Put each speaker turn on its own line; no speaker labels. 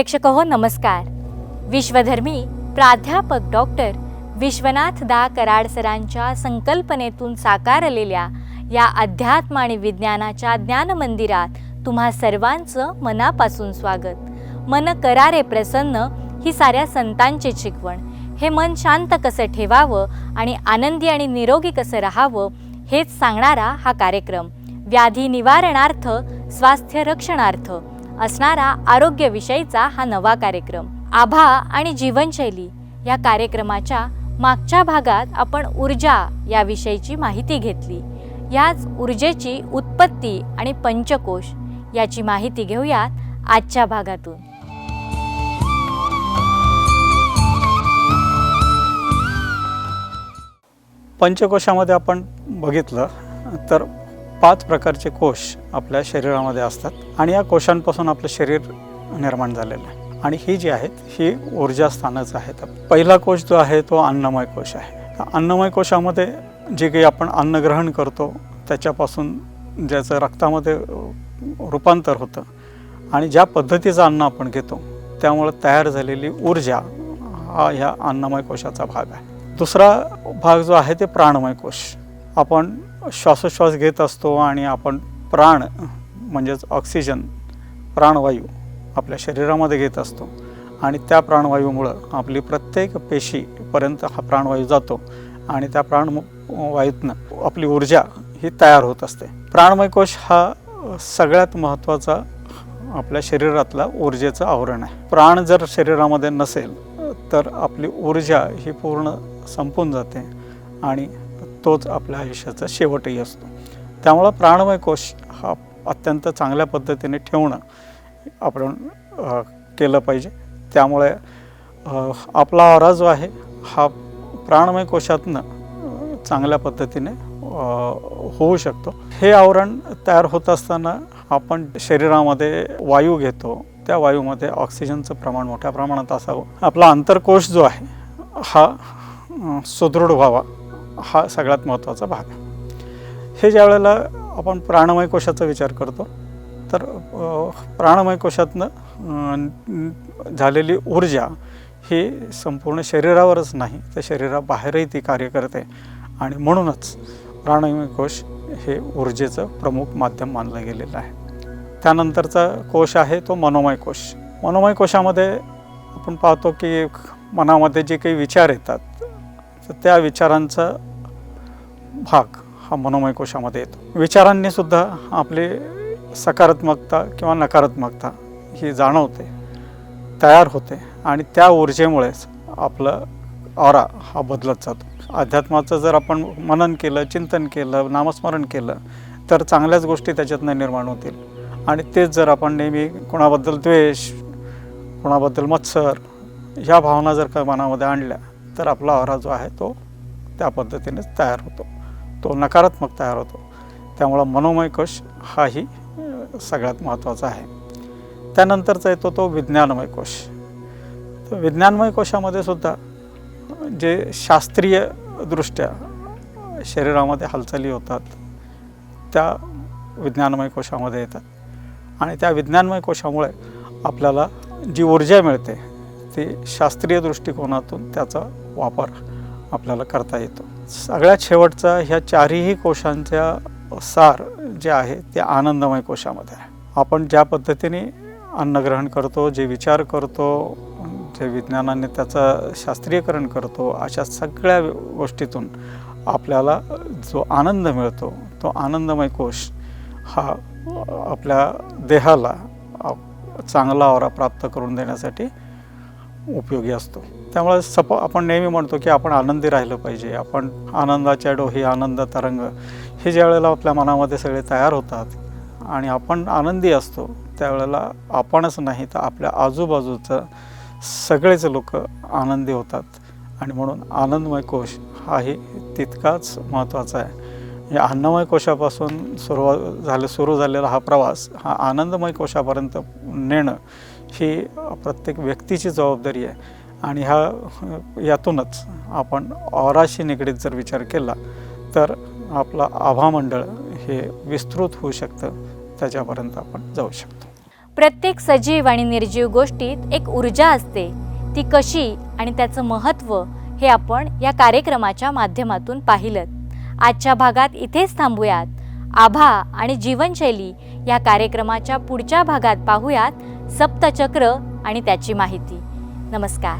प्रेक्षक हो नमस्कार. विश्वधर्मी प्राध्यापक डॉक्टर विश्वनाथ दा कराड सरांच्या संकल्पनेतून साकारलेल्या या अध्यात्म आणि विज्ञानाच्या ज्ञानमंदिरात तुम्हा सर्वांचं मनापासून स्वागत. मन करारे प्रसन्न ही साऱ्या संतांची शिकवण हे मन शांत कसं ठेवावं आणि आनंदी आणि निरोगी कसं राहावं हेच सांगणारा हा कार्यक्रम. व्याधी निवारणार्थ स्वास्थ्य रक्षणार्थ. असणारा आरोग्यविषयीचा हा नवा कार्यक्रम. आभा आणि जीवनशैली या कार्यक्रमाच्या मागच्या भागात आपण ऊर्जा याविषयीची माहिती घेतली. याच ऊर्जेची उत्पत्ती आणि पंचकोश याची माहिती घेऊयात आजच्या भागातून.
पंचकोशामध्ये आपण बघितलं तर पाच प्रकारचे कोश आपल्या शरीरामध्ये असतात आणि या कोशांपासून आपलं शरीर निर्माण झालेलं आहे. आणि ही जी आहेत ही ऊर्जा स्थानच आहेत. पहिला कोश जो आहे तो अन्नमय कोश आहे. अन्नमय कोशामध्ये जे काही आपण अन्न ग्रहण करतो त्याच्यापासून ज्याचं रक्तामध्ये रूपांतर होतं आणि ज्या पद्धतीचं अन्न आपण घेतो त्यामुळं तयार झालेली ऊर्जा हा ह्या अन्नमय कोशाचा भाग आहे. दुसरा भाग जो आहे ते प्राणमय कोश. आपण श्वासोश्वास घेत असतो आणि आपण प्राण म्हणजेच ऑक्सिजन प्राणवायू आपल्या शरीरामध्ये घेत असतो. आणि त्या प्राणवायूमुळं आपली प्रत्येक पेशीपर्यंत हा प्राणवायू जातो आणि त्या प्राणवायूतनं आपली ऊर्जा ही तयार होत असते. प्राणमय कोश हा सगळ्यात महत्त्वाचा आपल्या शरीरातला ऊर्जेचं आवरण आहे. प्राण जर शरीरामध्ये नसेल तर आपली ऊर्जा ही पूर्ण संपून जाते आणि तोच आपल्या आयुष्याचा शेवटही असतो. त्यामुळं प्राणमय कोश हा अत्यंत चांगल्या पद्धतीने ठेवणं आपण केलं पाहिजे. त्यामुळे आपला आरा जो आहे हा प्राणमय कोशातनं चांगल्या पद्धतीने होऊ शकतो. हे आवरण तयार होत असताना आपण शरीरामध्ये वायू घेतो. त्या वायूमध्ये ऑक्सिजनचं प्रमाण मोठ्या प्रमाणात असावं. आपला अंतरकोश जो आहे हा सुदृढ व्हावा. हा सगळ्यात महत्त्वाचा भाग आहे. हे ज्या वेळेला आपण प्राणमय कोशाचा विचार करतो तर प्राणमय कोशातनं झालेली ऊर्जा ही संपूर्ण शरीरावरच नाही तर शरीराबाहेरही ती कार्य करते. आणि म्हणूनच प्राणमय कोश हे ऊर्जेचं प्रमुख माध्यम मानलं गेलेलं आहे. त्यानंतरचा कोश आहे तो मनोमय कोश. मनोमय कोशामध्ये आपण पाहतो की मनामध्ये जे काही विचार येतात तर त्या विचारांचा भाग हा मनोमय कोशामध्ये येतो. विचारांनी सुद्धा आपली सकारात्मकता किंवा नकारात्मकता ही जाणवते तयार होते आणि त्या ऊर्जेमुळेच आपलं ऑरा हा बदलत जातो. अध्यात्माचं जर आपण मनन केलं चिंतन केलं नामस्मरण केलं तर चांगल्याच गोष्टी त्याच्यातनं निर्माण होतील. आणि तेच जर आपण नेहमी कोणाबद्दल द्वेष कोणाबद्दल मत्सर ह्या भावना जर का मनामध्ये आणल्या तर आपला ऑरा जो आहे तो त्या पद्धतीनेच तयार होतो. तो नकारात्मक तयार होतो. त्यामुळं मनोमय कोश हाही सगळ्यात महत्त्वाचा आहे. त्यानंतरचा येतो तो विज्ञानमय कोश. तर विज्ञानमय कोशामध्ये सुद्धा जे शास्त्रीय दृष्ट्या शरीरामध्ये हालचाली होतात त्या विज्ञानमय कोशामध्ये येतात. आणि त्या विज्ञानमय कोशामुळे आपल्याला जी ऊर्जा मिळते ती शास्त्रीय दृष्टिकोनातून त्याचा वापर आपल्याला करता येतो. सगळ्यात शेवटचा ह्या चारही कोशांच्या सार जे आहे ते आनंदमय कोशामध्ये आहे. आपण ज्या पद्धतीने अन्नग्रहण करतो जे विचार करतो जे विज्ञानाने त्याचं शास्त्रीयकरण करतो अशा सगळ्या गोष्टीतून आपल्याला जो आनंद मिळतो तो आनंदमय कोश हा आपल्या देहाला चांगला आवरा प्राप्त करून देण्यासाठी उपयोगी असतो. त्यामुळे सप आपण नेहमी म्हणतो की आपण आनंदी राहिलं पाहिजे. आपण आनंदाच्या डोही आनंद तरंग हे ज्या वेळेला आपल्या मनामध्ये सगळे तयार होतात आणि आपण आनंदी असतो त्यावेळेला आपणच नाही तर आपल्या आजूबाजूचं सगळेच लोक आनंदी होतात. आणि म्हणून आनंदमय कोश हाही तितकाच महत्त्वाचा आहे. या अन्नमय कोशापासून सुरुवात झाले सुरू झालेला हा प्रवास हा आनंदमय कोशापर्यंत नेणं ही प्रत्येक व्यक्तीची जबाबदारी आहे. आणि ह्या यातूनच आपण ऑराशी निगडीत जर विचार केला तर आपलं आभामंडळ हे विस्तृत होऊ शकतं. त्याच्यापर्यंत आपण जाऊ शकतो.
प्रत्येक सजीव आणि निर्जीव गोष्टीत एक ऊर्जा असते. ती कशी आणि त्याचं महत्त्व हे आपण या कार्यक्रमाच्या माध्यमातून पाहिलं. आजच्या भागात इथेच थांबूयात. आभा आणि जीवनशैली या कार्यक्रमाच्या पुढच्या भागात पाहूयात. सप्तचक्र आणि त्याची माहिती. नमस्कार.